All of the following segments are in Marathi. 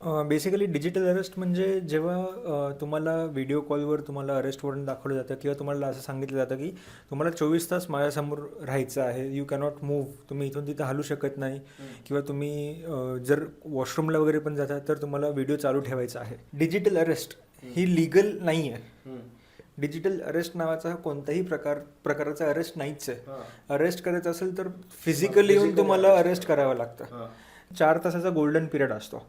बेसिकली डिजिटल अरेस्ट म्हणजे जेव्हा तुम्हाला व्हिडिओ कॉलवर तुम्हाला अरेस्ट वॉरंट दाखवलं जातं किंवा तुम्हाला असं सांगितलं जातं की तुम्हाला चोवीस तास माझ्यासमोर राहायचं आहे यू कॅनॉट मूव्ह तुम्ही इथून तिथं हलू शकत नाही किंवा तुम्ही जर वॉशरूमला वगैरे पण जाता तर तुम्हाला व्हिडिओ चालू ठेवायचा आहे. डिजिटल अरेस्ट ही लिगल नाही आहे डिजिटल अरेस्ट नावाचा कोणताही प्रकार प्रकाराचा अरेस्ट नाहीच आहे. अरेस्ट करायचं असेल तर फिजिकली येऊन तुम्हाला अरेस्ट करावं लागतं. चार तासाचा गोल्डन पिरियड असतो.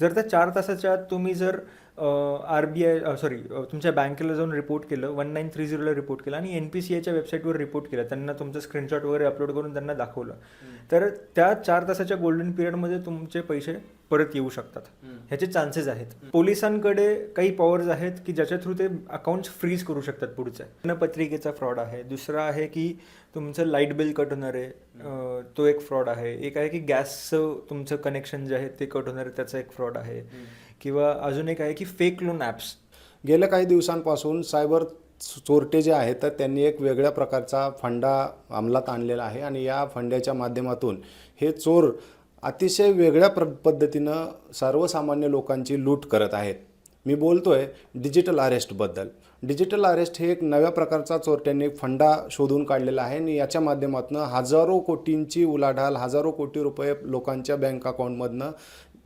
जर त्या चार तासाच्या आत तुम्ही जर आर बी आय सॉरी तुमच्या बँकेला जाऊन रिपोर्ट केलं वन नाईन थ्री झिरोला रिपोर्ट केलं आणि एन पी सी आयच्या वेबसाईटवर रिपोर्ट केलं. त्यांना तुमचं स्क्रीनशॉट वगैरे अपलोड करून त्यांना दाखवलं. तर त्या चार तासाच्या गोल्डन पिरियडमध्ये तुमचे पैसे परत येऊ शकतात. ह्याचे चान्सेस आहेत. पोलिसांकडे काही पॉवर्स आहेत की ज्याच्या थ्रू ते अकाउंट्स फ्रीज करू शकतात पुढचे. पत्रिकेचा फ्रॉड आहे. दुसरा आहे की तुमचं लाइट बिल कट होणार आहे. तो एक फ्रॉड आहे. एक आहे की गॅसचं तुमचं कनेक्शन जे आहे ते कट होणार आहे. त्याचा एक फ्रॉड आहे. किंवा अजून एक आहे की फेक लोन ॲप्स गेल्या काही दिवसांपासून सायबर चोरटे जे आहेत तर त्यांनी एक वेगळ्या प्रकारचा फंडा अंमलात आणलेला आहे आणि या फंड्याच्या माध्यमातून हे चोर अतिशय वेगळ्या प्र पद्धतीनं सर्वसामान्य लोकांची लूट करत आहेत. मी बोलतो आहे डिजिटल अरेस्टबद्दल डिजिटल अरेस्ट हे एक नव्या प्रकारचा चोरट्यांनी फंडा शोधून काढलेला आहे आणि याच्या माध्यमातून हजारो कोटींची उलाढाल हजारो कोटी रुपये लोकांच्या बँक अकाउंटमधनं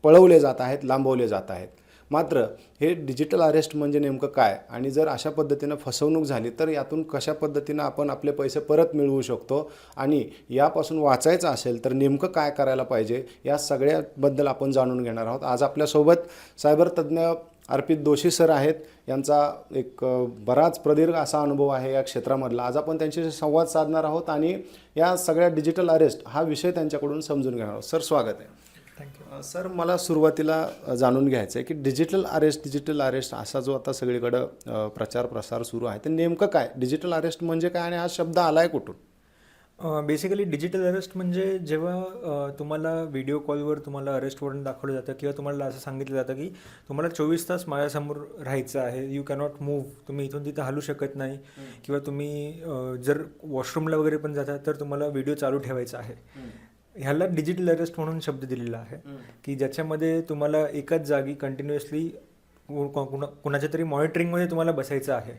पळवले जात आहेत लांबवले जात आहेत. मात्र हे डिजिटल अरेस्ट म्हणजे नेमकं काय? आणि जर अशा पद्धतीनं फसवणूक झाली तर यातून कशा पद्धतीनं आपण आपले पैसे परत मिळवू शकतो? आणि यापासून वाचायचं असेल तर नेमकं काय करायला पाहिजे? या सगळ्याबद्दल आपण जाणून घेणार आहोत. आज आपल्यासोबत सायबर तज्ज्ञ अर्पित दोषी सर आहेत. यांचा एक बराच प्रदीर्घ असा अनुभव आहे या क्षेत्रामधला. आज आपण त्यांच्याशी संवाद साधणार आहोत आणि या सगळ्या डिजिटल अरेस्ट हा विषय त्यांच्याकडून समजून घेणार आहोत. सर स्वागत आहे. थँक्यू सर मला सुरुवातीला जाणून घ्यायचं आहे की डिजिटल अरेस्ट डिजिटल अरेस्ट असा जो आता सगळीकडं प्रचार प्रसार सुरू आहे ते नेमकं काय? डिजिटल अरेस्ट म्हणजे काय आणि हा शब्द आलाय कुठून? बेसिकली डिजिटल अरेस्ट म्हणजे जेव्हा तुम्हाला व्हिडिओ कॉलवर तुम्हाला अरेस्ट वॉरंट दाखवलं जातं किंवा तुम्हाला असं सांगितलं जातं की तुम्हाला चोवीस तास माझ्यासमोर राहायचं आहे यू कॅनॉट मूव्ह तुम्ही इथून तिथं हलू शकत नाही किंवा तुम्ही जर वॉशरूमला वगैरे पण जाता तर तुम्हाला व्हिडिओ चालू ठेवायचा आहे. ह्याला डिजिटल अरेस्ट म्हणून शब्द दिलेला आहे. की ज्याच्यामध्ये तुम्हाला एकाच जागी कंटिन्युअसली कुणाच्या तरी मॉनिटरिंगमध्ये तुम्हाला बसायचं आहे.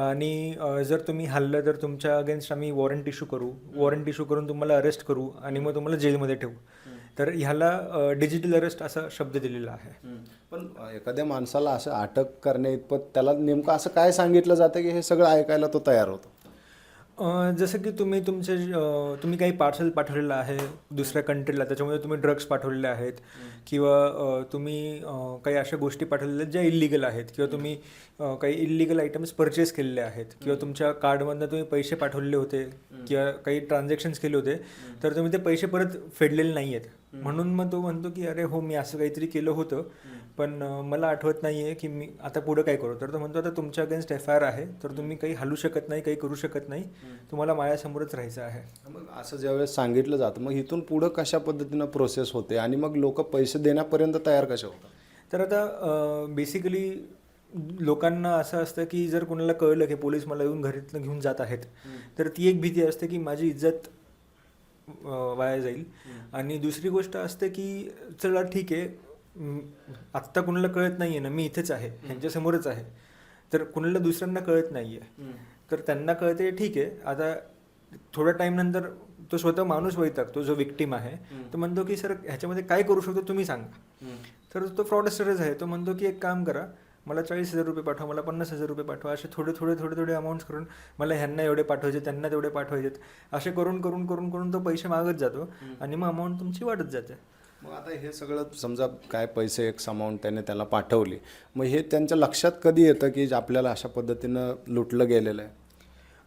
आणि जर तुम्ही हल्लं तर तुमच्या अगेन्स्ट आम्ही वॉरंट इश्यू करू वॉरंट इश्यू करून तुम्हाला अरेस्ट करू आणि मग तुम्हाला जेलमध्ये ठेवू. तर ह्याला डिजिटल अरेस्ट असा शब्द दिलेला आहे. पण एखाद्या माणसाला असं अटक करण्या इतपत त्याला नेमकं असं काय सांगितलं जातं की हे सगळं ऐकायला तो तयार होतो? जसं की तुम्ही तुमचे तुम्ही काही पार्सल पाठवलेलं आहे दुसऱ्या कंट्रीला त्याच्यामध्ये तुम्ही ड्रग्स पाठवलेले आहेत. किंवा तुम्ही काही अशा गोष्टी पाठवलेल्या आहेत ज्या इलिगल आहेत. किंवा तुम्ही काही इलिगल आयटम्स परचेस केलेले आहेत. किंवा तुमच्या कार्डमधनं तुम्ही पैसे पाठवलेले होते. किंवा काही ट्रान्झॅक्शन्स केले होते. तर तुम्ही ते पैसे परत फेडलेले नाही आहेत म्हणून मग तो म्हणतो की अरे हो मी असं काहीतरी केलं होतं. पण मला आठवत नाही आहे की मी आता पुढं काय करू. तर तो म्हणतो आता तुमच्या अगेन्स्ट एफ आय आर आहे तर तुम्ही काही हलू शकत नाही काही करू शकत नाही. तुम्हाला माझ्यासमोरच राहायचं आहे. मग असं ज्यावेळेस सांगितलं जातं मग इथून पुढं कशा पद्धतीनं प्रोसेस होते आणि मग लोक पैसे देण्यापर्यंत तयार कसे होतात? तर आता बेसिकली लोकांना असं असतं की जर कोणाला कळलं की पोलीस मला येऊन घरीतनं घेऊन जात आहेत तर ती एक भीती असते की माझी इज्जत वाया जाईल. आणि दुसरी गोष्ट असते की चला ठीक आहे आत्ता कुणाला कळत नाही आहे ना मी इथेच आहे ह्यांच्यासमोरच आहे. तर कुणाला दुसऱ्यांना कळत नाही आहे तर त्यांना कळते ठीक आहे आता थोड्या टाईम नंतर तो स्वतः माणूस वैतागतो जो विक्टीम आहे तो म्हणतो की सर ह्याच्यामध्ये काय करू शकतो तुम्ही सांगा. तर तो फ्रॉडस्टरच आहे तो म्हणतो की एक काम करा मला चाळीस हजार रुपये पाठवा मला पन्नास हजार रुपये पाठवा असे थोडे थोडे थोडे थोडे अमाऊंट्स करून मला ह्यांना एवढे पाठवायचे त्यांना तेवढे पाठवायचे असे करून करून करून करून तो पैसे मागत जातो आणि मग अमाऊंट तुमची वाढत जाते. मग आता हे सगळं समजा काय पैसे एक अमाऊंट त्याने त्याला पाठवली मग हे त्यांच्या लक्षात कधी येतं की आपल्याला अशा पद्धतीनं लुटलं गेलेलं आहे?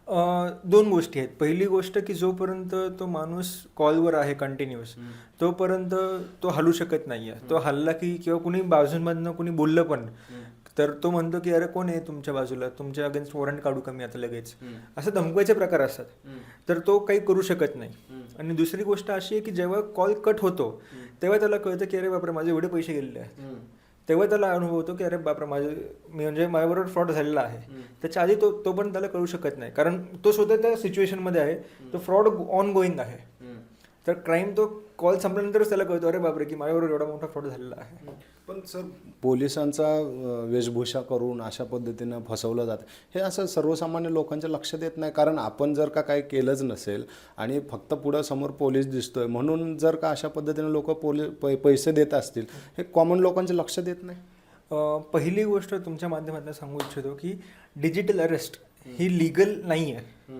अ, दोन गोष्टी आहेत. पहिली गोष्ट की जोपर्यंत तो माणूस कॉलवर आहे कंटिन्युअस तोपर्यंत तो हलू शकत नाही आहे तो हल्ला की किंवा कुणी बाजूमधनं कुणी बोललं पण तर तो म्हणतो की अरे कोण आहे तुमच्या बाजूला? तुमच्या अगेन्स्ट वॉरंट काढू का मी आता लगेच? असं धमकवायचे प्रकार असतात. तर तो काही करू शकत नाही. आणि दुसरी गोष्ट अशी आहे की जेव्हा कॉल कट होतो तेव्हा त्याला कळतं की अरे बापरे माझे एवढे पैसे गेलेले आहेत. तेव्हा त्याला अनुभव होतो की अरे बापरे माझे मी म्हणजे माझ्याबरोबर फ्रॉड झालेला आहे. त्याच्या आधी तो तो पण त्याला कळू शकत नाही. कारण तो स्वतः त्या सिच्युएशनमध्ये आहे. तो फ्रॉड ऑन गोईंग आहे. तर क्राईम तो कॉल संपल्यानंतरच त्याला कळतो अरे बापरे की माझ्याबरोबर एवढा मोठा फ्रॉड झालेला आहे. पण सर पोलिसांचा वेशभूषा करून अशा पद्धतीनं फसवलं जातं हे असं सर्वसामान्य लोकांच्या लक्षात येत नाही. कारण आपण जर का काही केलंच नसेल आणि फक्त पुढं समोर पोलीस दिसतोय म्हणून जर का अशा पद्धतीनं लोक पोलीस पै पैसे देत असतील हे कॉमन लोकांच्या लक्षात येत नाही? पहिली गोष्ट तुमच्या माध्यमातून सांगू इच्छितो की डिजिटल अरेस्ट ही लिगल नाही आहे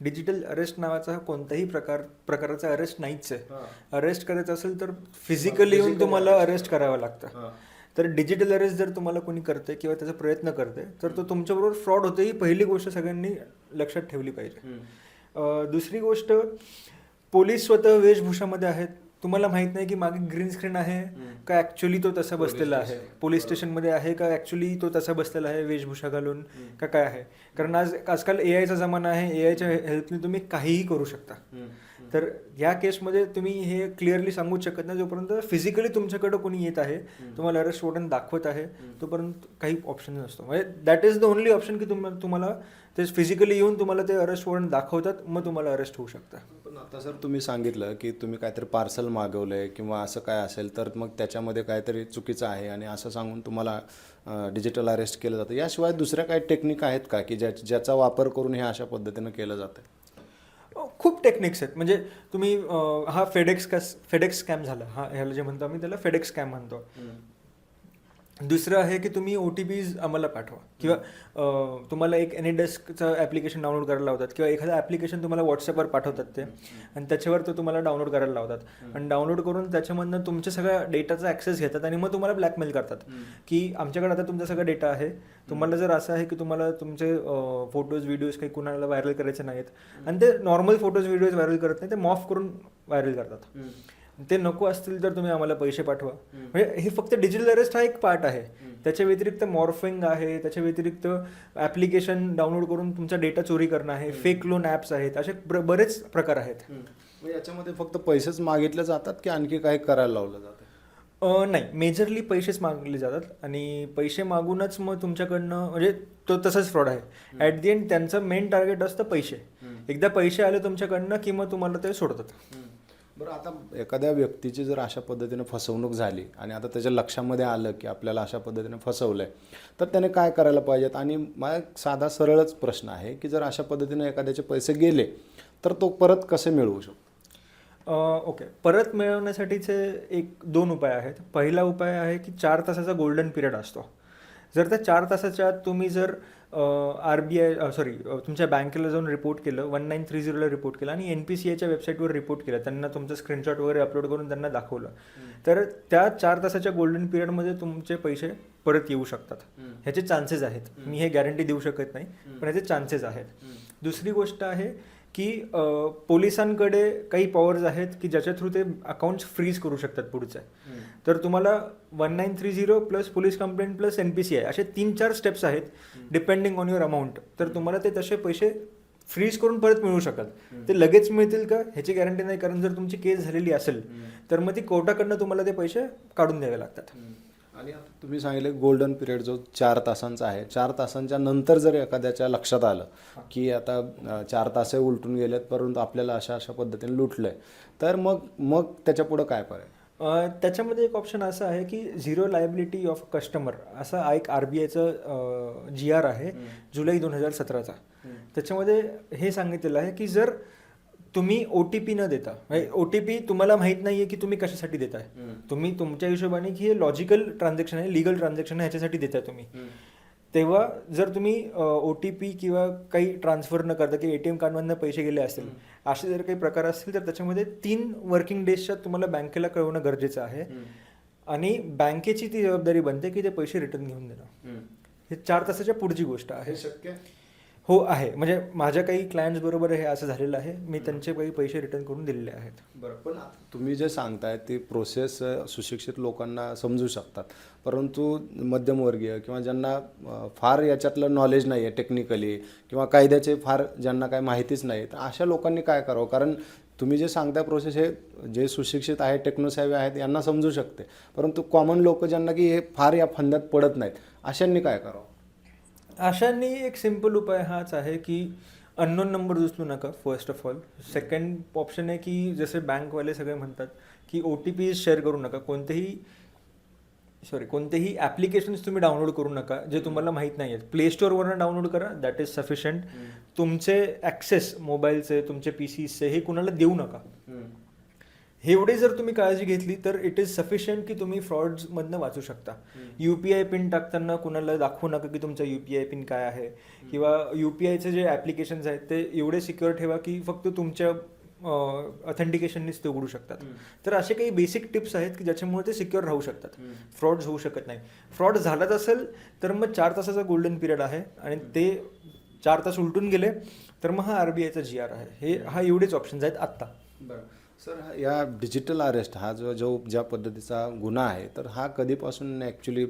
डिजिटल अरेस्ट नावाचा कोणताही प्रकार प्रकाराचा अरेस्ट नाहीच आहे. अरेस्ट करायचं असेल तर फिजिकली येऊन तुम्हाला अरेस्ट करावं लागतं. तर डिजिटल अरेस्ट जर तुम्हाला कोणी करते किंवा त्याचा प्रयत्न करते तर तो तुमच्याबरोबर फ्रॉड होते ही पहिली गोष्ट सगळ्यांनी लक्षात ठेवली पाहिजे. दुसरी गोष्ट पोलीस स्वतः वेशभूषामध्ये आहेत. तुम्हाला माहीत नाही की मागे ग्रीन स्क्रीन आहे का ऍक्च्युली तो तसा बसलेला आहे? पोलीस स्टेशनमध्ये आहे का ऍक्च्युली तो तसा बसलेला आहे वेशभूषा घालून का काय आहे? कारण आज आजकाल ए आयचा जमाना आहे ए आयच्या हेल्पने तुम्ही काहीही करू शकता. तर या केसमध्ये तुम्ही हे क्लिअरली सांगूच शकत नाही जोपर्यंत फिजिकली तुमच्याकडे कोणी येत आहे तुम्हाला अरेस्ट वॉर्डन दाखवत आहे तोपर्यंत काही ऑप्शन नसतो. म्हणजे that is the only option की तुम्हाला तुम्हाला ते फिजिकली येऊन तुम्हाला ते अरेस्ट वॉर्डन दाखवतात मग तुम्हाला अरेस्ट होऊ शकतं. पण आता सर तुम्ही सांगितलं की तुम्ही काहीतरी पार्सल मागवलंय किंवा असं काय असेल तर मग त्याच्यामध्ये काहीतरी चुकीचं आहे आणि असं सांगून तुम्हाला डिजिटल अरेस्ट केलं जातं. याशिवाय दुसऱ्या काही टेक्निक आहेत का? की ज्या ज्याचा वापर करून हे अशा पद्धतीनं केलं जातं खूप टेक्निक्स आहेत. म्हणजे तुम्ही हा फेडेक्स का फेडेक्स स्कॅम झाला. हा ह्याला जे म्हणतो आम्ही त्याला फेडेक्स स्कॅम म्हणतो. दुसरं आहे की तुम्ही ओ टी पीज आम्हाला पाठवा. किंवा तुम्हाला एक एनी डेस्कचं ॲप्लिकेशन डाउनलोड करायला लावतात किंवा एखादं ॲप्लिकेशन तुम्हाला व्हॉट्सअपवर पाठवतात ते. आणि त्याच्यावर तो तुम्हाला डाउनलोड करायला लावतात. आणि डाउनलोड करून त्याच्यामधनं तुमच्या सगळ्या डेटाचा ॲक्सेस घेतात आणि मग तुम्हाला ब्लॅकमेल करतात की आमच्याकडे आता तुमचा सगळा डेटा आहे. तुम्हाला जर असं आहे की तुम्हाला तुमचे फोटोज व्हिडिओज काही कुणाला व्हायरल करायचे नाहीत. आणि ते नॉर्मल फोटोज व्हिडिओज व्हायरल करत नाही ते मॉफ करून व्हायरल करतात. ते नको असतील तर तुम्ही आम्हाला पैसे पाठवा. म्हणजे हे फक्त डिजिटल अरेस्ट हा एक पार्ट आहे. त्याच्या व्यतिरिक्त मॉर्फिंग आहे त्याच्या व्यतिरिक्त ॲप्लिकेशन डाउनलोड करून तुमचा डेटा चोरी करणं आहे फेक लोन ॲप्स आहेत असे बर- बरेच प्रकार आहेत. याच्यामध्ये फक्त पैसेच मागितले जातात की आणखी काही करायला लावलं जातं? अ, नाही. मेजरली पैसेच मागले जातात आणि पैसे मागूनच मग तुमच्याकडनं म्हणजे तो तसाच फ्रॉड आहे. ॲट दी एंड त्यांचं मेन टार्गेट असतं पैसे. एकदा पैसे आले तुमच्याकडनं की मग तुम्हाला ते सोडतात. बरं आता एखाद्या व्यक्तीची जर अशा पद्धतीने फसवणूक झाली आणि आता त्याच्या लक्षामध्ये आलं की आपल्याला अशा पद्धतीने फसवलं आहे तर त्याने काय करायला पाहिजेत? आणि माझा साधा सरळच प्रश्न आहे की जर अशा पद्धतीने एखाद्याचे पैसे गेले तर तो परत कसे मिळवू शकतो? ओके. परत मिळवण्यासाठीचे एक दोन उपाय आहेत. पहिला उपाय आहे की चार तासाचा गोल्डन पिरियड असतो. जर त्या चार तासाच्या आत तुम्ही जर आर बी आय सॉरी तुमच्या बँकेला जाऊन रिपोर्ट केलं वन नाईन थ्री झिरोला रिपोर्ट केलं आणि एन पी सी आयच्या वेबसाईटवर रिपोर्ट केलं त्यांना तुमचं स्क्रीनशॉट वगैरे अपलोड करून त्यांना दाखवलं तर त्या चार तासाच्या गोल्डन पिरियडमध्ये तुमचे पैसे परत येऊ शकतात. ह्याचे चान्सेस आहेत. मी हे गॅरंटी देऊ शकत नाही पण ह्याचे चान्सेस आहेत. दुसरी गोष्ट आहे की पोलिसांकडे काही पॉवर्स आहेत की ज्याच्या थ्रू ते अकाउंट्स फ्रीज करू शकतात पुढचे. तर तुम्हाला one nine three zero plus police complaint plus N P C I असे तीन चार स्टेप्स आहेत डिपेंडिंग ऑन युअर अमाऊंट तर तुम्हाला ते तसे पैसे फ्रीज करून परत मिळू शकाल ते लगेच मिळतील का? ह्याची गॅरंटी नाही कारण जर तुमची केस झालेली असेल तर मग ती कोर्टाकडनं तुम्हाला ते पैसे काढून द्यावे लागतात. आणि आता तुम्ही सांगितले गोल्डन पिरियड जो चार तासांचा आहे. चार तासांच्या नंतर जर एखाद्याच्या लक्षात आलं की आता चार तासही उलटून गेलेत परंतु आपल्याला अशा अशा पद्धतीने लुटलंय तर मग मग त्याच्या पुढं काय पर्याय? त्याच्यामध्ये एक ऑप्शन असं आहे की झिरो लायबिलिटी ऑफ कस्टमर असा एक आर बी आयचं जी आर आहे जुलै दोन हजार सतराचा. त्याच्यामध्ये हे सांगितलेलं आहे की जर तुम्ही ओ टी पी न देता ओ टी पी तुम्हाला माहीत नाही आहे की तुम्ही कशासाठी देताय. तुम्ही तुमच्या हिशोबाने की हे लॉजिकल ट्रान्झॅक्शन आहे लिगल ट्रान्झॅक्शन आहे ह्याच्यासाठी देताय तुम्ही. तेव्हा जर तुम्ही ओ टी पी किंवा काही ट्रान्सफर न करता की ए टी एम कार्डमधनं पैसे गेले असतील असे जर काही प्रकार असतील तर त्याच्यामध्ये तीन वर्किंग डेजच्या तुम्हाला बँकेला कळवणं गरजेचं आहे. आणि बँकेची ती जबाबदारी बनते की ते पैसे रिटर्न घेऊन देणं. हे चार तासाच्या पुढची गोष्ट आहे. शक्य? हो आहे. म्हणजे माझ्या काही क्लायंट्स बरोबर हे असं झालेलं आहे. मी त्यांचे काही पैसे रिटर्न करून दिलेले आहेत. बरं पण तुम्ही जे सांगताय ती प्रोसेस सुशिक्षित लोकांना समजू शकतात. परंतु मध्यमवर्गीय किंवा ज्यांना फार याच्यातलं नॉलेज नाही आहे टेक्निकली किंवा कायद्याचे फार ज्यांना काही माहितीच नाही तर अशा लोकांनी काय करावं? कारण तुम्ही जे सांगता प्रोसेस हे जे सुशिक्षित आहेत टेक्नोसेवे आहेत यांना समजू शकते. परंतु कॉमन लोक ज्यांना की हे फार या फंद्यात पडत नाहीत अशांनी काय करावं? अशांनी एक सिंपल उपाय हाच आहे की अननोन नंबर उचलू नका first of all second option आहे की जसे बँकवाले सगळे म्हणतात की ओ टी पी शेअर करू नका. कोणतेही सॉरी कोणतेही ॲप्लिकेशन्स तुम्ही डाउनलोड करू नका जे तुम्हाला माहीत नाही आहेत. प्ले स्टोअरवरनं डाउनलोड करा. दॅट इज सफिशियंट तुमचे ॲक्सेस मोबाईलचे तुमचे पी सीचे हे कुणाला देऊ नका. एवढे जर तुम्ही काळजी घेतली तर इट इज सफिशियंट की तुम्ही फ्रॉड्समधनं वाचू शकता. यू पी आय पिन टाकताना कुणाला दाखवू नका की तुमचा यू पी आय पिन काय आहे. किंवा यू पी आयचे जे ॲप्लिकेशन्स आहेत ते एवढे सिक्युअर ठेवा की फक्त तुमच्या ऑथेंटिकेशननीच ते उघडू शकतात. तर असे काही बेसिक टिप्स आहेत की ज्याच्यामुळे ते सिक्युअर राहू शकतात. फ्रॉड्स होऊ शकत नाही. फ्रॉड झालाच असेल तर मग चार तासाचा गोल्डन पिरियड आहे आणि ते चार तास उलटून गेले तर मग हा आर बी आयचा जी आर आहे. हे हा एवढेच ऑप्शन्स आहेत आत्ता. बरं. सर या डिजिटल अरेस्ट हा जो जो ज्या पद्धतीचा गुन्हा आहे तर हा कधीपासून ॲक्च्युली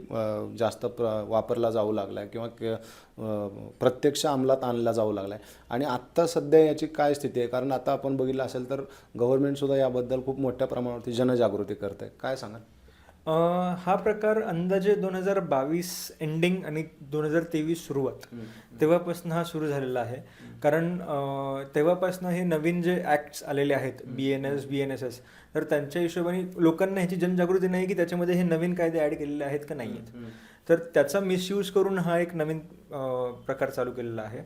जास्त प्र वापरला जाऊ लागला आहे किंवा प्रत्यक्ष अंमलात आणला जाऊ लागला आहे आणि आत्ता सध्या याची काय स्थिती आहे? कारण आता आपण बघितलं असेल तर गव्हर्नमेंटसुद्धा याबद्दल खूप मोठ्या प्रमाणावरती जनजागृती करत आहे काय सांगाल? अं, हा प्रकार अंदाजे दोन हजार बावीस एंडिंग आणि दोन हजार तेवीस सुरुवात. तेव्हापासून हा सुरू झालेला आहे. कारण अं, तेव्हापासून हे नवीन जे ॲक्ट्स आलेले आहेत B N S B N S S तर त्यांच्या हिशोबाने लोकांना ह्याची जनजागृती नाही की त्याच्यामध्ये हे नवीन कायदे ॲड केलेले आहेत का नाही आहेत तर त्याचा मिसयूज करून हा एक नवीन अं, प्रकार चालू केलेला आहे.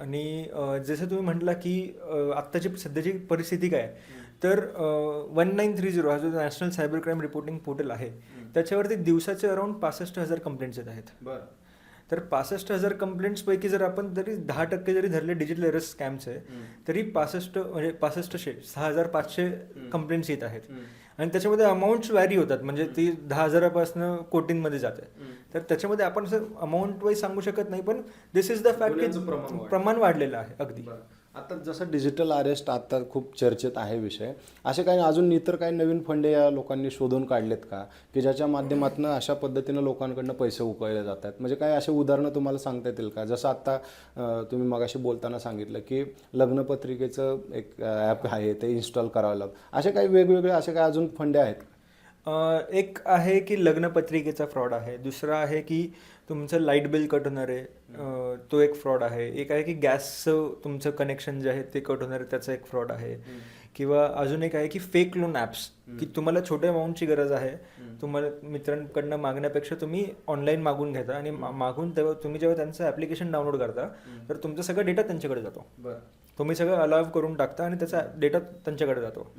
आणि अं, जसं तुम्ही म्हटला की अं, आत्ताची सध्याची परिस्थिती काय आहे? तर वन नाईन थ्री झिरो हा जो national cyber crime reporting portal आहे त्याच्यावरती दिवसाचे अराउंड पासष्ट हजार कंप्लेंट्स येत आहेत. बरं. तर पासष्ट हजार कंप्लेंट्सपैकी जर आपण जरी दहा टक्के जरी धरले डिजिटल एरस स्कॅमचे तरी पासष्ट म्हणजे पासष्टशे सहा हजार पाचशे कंप्लेंट्स येत आहेत. आणि त्याच्यामध्ये अमाऊंट्स व्हॅरी होतात म्हणजे ती दहा हजारापासून कोटींमध्ये जाते. तर त्याच्यामध्ये आपण असं अमाऊंट वाईज सांगू शकत नाही पण दिस इज द फॅक्ट. प्रमाण वाढलेलं आहे अगदी. आता जसं डिजिटल अरेस्ट आता खूप चर्चेत आहे विषय. असे काही अजून इतर काही नवीन फंडे या लोकांनी शोधून काढलेत का? की ज्याच्या माध्यमातून अशा पद्धतीनं लोकांकडनं पैसे उकळले जातात? म्हणजे काही असे उदाहरणं तुम्हाला सांगता येतील का? जसं आता तुम्ही मगाशी बोलताना सांगितलं की लग्नपत्रिकेचं एक ॲप आहे ते इन्स्टॉल करावं लागतं. असे काही वेगवेगळे असे काही अजून फंडे आहेत एक आहे की लग्नपत्रिकेचा फ्रॉड आहे. दुसरा आहे की तुमचं लाइट बिल कट होणार आहे. तो एक फ्रॉड आहे. एक आहे की गॅसचं तुमचं कनेक्शन जे आहे ते कट होणार आहे त्याचा एक फ्रॉड आहे. किंवा अजून एक आहे की फेक लोन ॲप्स की तुम्हाला छोट्या अमाऊंटची गरज आहे. तुम्हाला मित्रांकडनं मागण्यापेक्षा तुम्ही ऑनलाईन मागून घेता आणि मागून तेव्हा तुम्ही जेव्हा त्यांचं ॲप्लिकेशन डाउनलोड करता तर तुमचा सगळा डेटा त्यांच्याकडे जातो. तुम्ही सगळं अलाव करून टाकता आणि त्याचा डेटा त्यांच्याकडे जातो.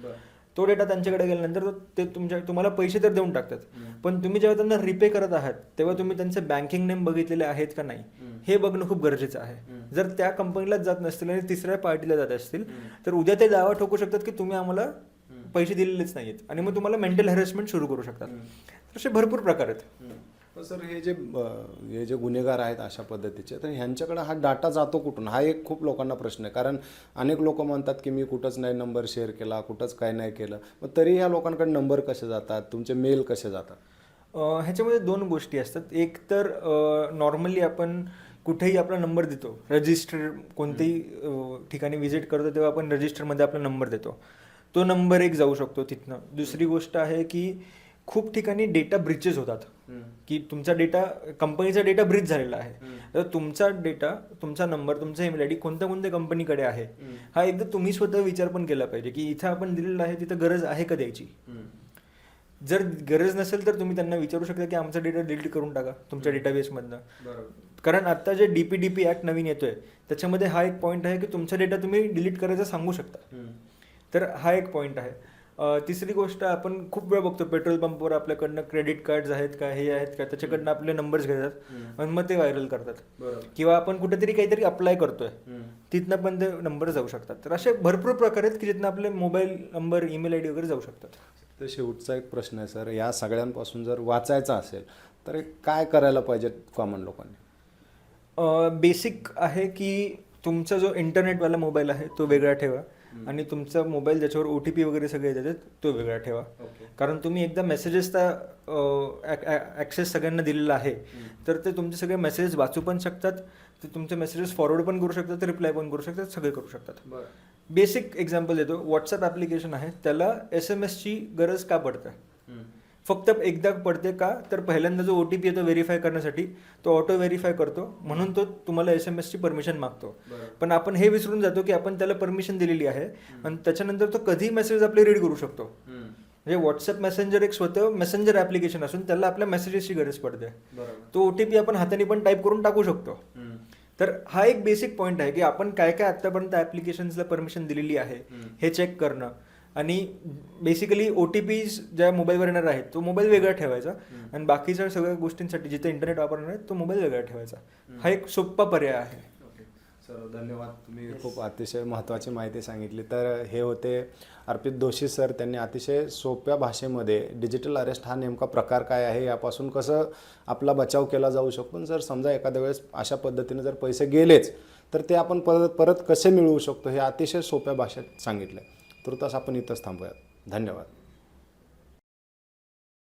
तो डेटा त्यांच्याकडे गेल्यानंतर तो- ते तुमच्या तुम्हाला पैसे तर देऊन टाकतात. पण तुम्ही जेव्हा त्यांना रिपे करत आहात तेव्हा तुम्ही त्यांचे बँकिंग नेम बघितलेले आहेत का नाही? हे बघणं खूप गरजेचं आहे. जर त्या कंपनीलाच जात नसतील आणि तिसऱ्या पार्टीला जात असतील तर उद्या ते दावा ठोकू शकतात की तुम्ही आम्हाला पैसे दिलेलेच नाहीत आणि मग तुम्हाला मेंटल हॅरेसमेंट सुरू करू शकतात. असे भरपूर प्रकार आहेत. सर हे जे हे जे गुन्हेगार आहेत अशा पद्धतीचे तर ह्यांच्याकडे हा डाटा जातो कुठून? हा एक खूप लोकांना प्रश्न आहे. कारण अनेक लोक म्हणतात की मी कुठंच नाही नंबर शेअर केला कुठंच काय नाही केलं. मग तरी ह्या लोकांकडे नंबर कसे जातात? तुमचे मेल कसे जातात? ह्याच्यामध्ये दोन गोष्टी असतात. एक तर नॉर्मली आपण कुठेही आपला नंबर देतो. रजिस्टर कोणत्याही ठिकाणी व्हिजिट करतो तेव्हा आपण रजिस्टरमध्ये आपला नंबर देतो. तो नंबर एक जाऊ शकतो तिथनं. दुसरी गोष्ट आहे की खूप ठिकाणी डेटा ब्रिचेस होतात. की तुमचा डेटा कंपनीचा डेटा ब्रिच झालेला आहे. तर तुमचा डेटा तुमचा नंबर तुमचा ईमेल आय डी कोणत्या कोणत्या कंपनीकडे आहे? हा एकदा तुम्ही स्वतः विचार पण केला पाहिजे की इथं आपण दिलेलं आहे तिथं गरज आहे का द्यायची? जर गरज नसेल तर तुम्ही त्यांना विचारू शकता की आमचा डेटा डिलीट करून टाका तुमच्या डेटाबेसमधनं कारण आता जे डीपी डीपी ऍक्ट नवीन येतोय त्याच्यामध्ये हा एक पॉईंट आहे की तुमचा डेटा तुम्ही डिलीट करायचा सांगू शकता. तर हा एक पॉईंट आहे. तिसरी गोष्ट आपण खूप वेळ बघतो पेट्रोल पंपवर आपल्याकडनं क्रेडिट कार्ड आहेत का हे आहेत का त्याच्याकडनं आपले नंबर्स घेतात आणि मग ते व्हायरल करतात. किंवा आपण कुठेतरी काहीतरी अप्लाय करतोय तिथनं पण ते नंबर जाऊ शकतात. तर असे भरपूर प्रकार आहेत की जिथनं आपले mobile number email I D वगैरे जाऊ शकतात. तर शेवटचा एक प्रश्न आहे सर. या सगळ्यांपासून जर वाचायचं असेल तर काय करायला पाहिजे कॉमन लोकांनी? बेसिक आहे की तुमचा जो इंटरनेटवाला मोबाईल आहे तो वेगळा ठेवा. आणि तुमचा मोबाईल ज्याच्यावर ओ टी पी वगैरे सगळे येतात तो वेगळा ठेवा. कारण तुम्ही एकदा मेसेजेसचा ॲक्सेस सगळ्यांना दिलेला आहे तर ते तुमचे सगळे मेसेजेस वाचू पण शकतात ते तुमचे मेसेजेस फॉरवर्ड पण करू शकतात रिप्लाय पण करू शकतात सगळे करू शकतात. बेसिक एक्झाम्पल देतो व्हॉट्सअप ॲप्लिकेशन आहे त्याला एस एम एसची गरज का पडते? फक्त एकदा पडते का तर पहिल्यांदा जो ओ टी पी येतो व्हेरीफाय करण्यासाठी तो ऑटो व्हेरीफाय करतो. म्हणून तो तुम्हाला एस एम एसची परमिशन मागतो. पण आपण हे विसरून जातो की आपण त्याला परमिशन दिलेली आहे. आणि त्याच्यानंतर तो कधी मेसेज आपले रीड करू शकतो. म्हणजे व्हॉट्सअप मेसेंजर एक स्वतः मेसेंजर ऍप्लिकेशन असून त्याला आपल्या मेसेजेसची गरज पडते. तो ओ टी पी आपण हाताने पण टाईप करून टाकू शकतो. तर हा एक बेसिक पॉईंट आहे की आपण काय काय आतापर्यंत ऍप्लिकेशन्सला परमिशन दिलेली आहे हे चेक करणं. आणि बेसिकली ओ टी पीज ज्या मोबाईलवर येणार आहेत तो मोबाईल वेगळा ठेवायचा. आणि बाकीच्या सगळ्या गोष्टींसाठी जिथे इंटरनेट वापरणार आहे तो मोबाईल वेगळा ठेवायचा. हा एक सोपा पर्याय आहे. सर धन्यवाद. तुम्ही खूप अतिशय महत्त्वाची माहिती सांगितली. तर हे होते अर्पित दोशी सर. त्यांनी अतिशय सोप्या भाषेमध्ये डिजिटल अरेस्ट हा नेमका प्रकार काय आहे यापासून कसं आपला बचाव केला जाऊ शकतो? जर समजा एखाद्या वेळेस अशा पद्धतीने जर पैसे गेलेच तर ते आपण परत परत कसे मिळवू शकतो? हे अतिशय सोप्या भाषेत सांगितलं तुर्तास आपण इथंच थांबूयात. धन्यवाद.